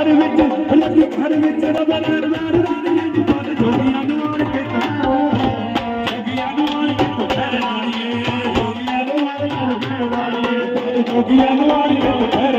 ਘਰ ਵਿੱਚ, ਲੱਗੀ ਘਰ ਵਿੱਚ ਰਬ ਨਾਰ ਨਾਰ ਰਾਣੀਏ ਜੀ ਬਾਦ ਜੋਗੀਆਂ ਨੂੰ ਆਣ ਕੇ ਤਾਂ ਜੋਗੀਆਂ ਨੂੰ ਆਣ ਕੇ ਤੂੰ ਫੇਰ ਰਾਣੀਏ ਜੋਗੀਆਂ ਨੂੰ ਆਣ ਕੇ ਤੂੰ ਫੇਰ ਰਾਣੀਏ ਜੋਗੀਆਂ ਨੂੰ ਆਣ ਕੇ ਤੂੰ ਫੇਰ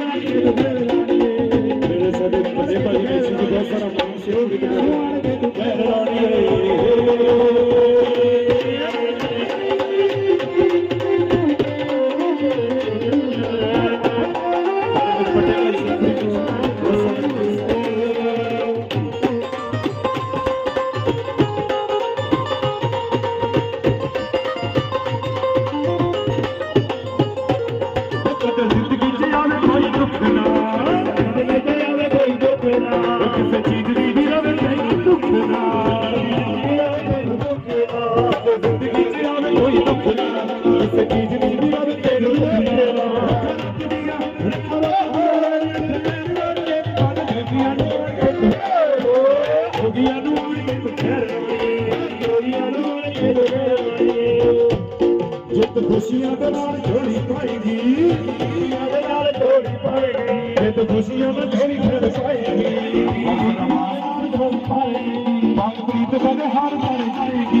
She'll to get the better ਜ਼ਿੰਦਗੀ ਚ ਆਵੇ ਕੋਈ ਦੁੱਖ ਨਾ ਕਿਸੇ ਚੀਜ਼ ਦੀ ਵੀ ਰਵੇ ਤੈਨੂੰ ਦੁੱਖ ਨਾ ਜੋਗੀਆਂ ਨੂੰ ਆਣ ਕੇ ਤੂੰ ਨੂੰ ਆਣ ਕੇ ਜਿੱਤ ਖੁਸ਼ੀਆਂ ਦੇ ਨਾਲ ਜੋੜੀ ਪਾਏਗੀ ਖੁਸ਼ੀਆਂ ਦੇ ਨਾਲ ਜੋੜੀ ਪਾਏਗੀ ਜਿੱਤ ਖੁਸ਼ੀਆਂ ਨਾਲ ਜੋੜੀ ਫਿਰ ਪਾਏਗੀ ਬੰਗ ਪ੍ਰੀਤ ਕਦੇ ਹਾਰ ਬਣ ਜਾਏਗੀ ਬੰਗ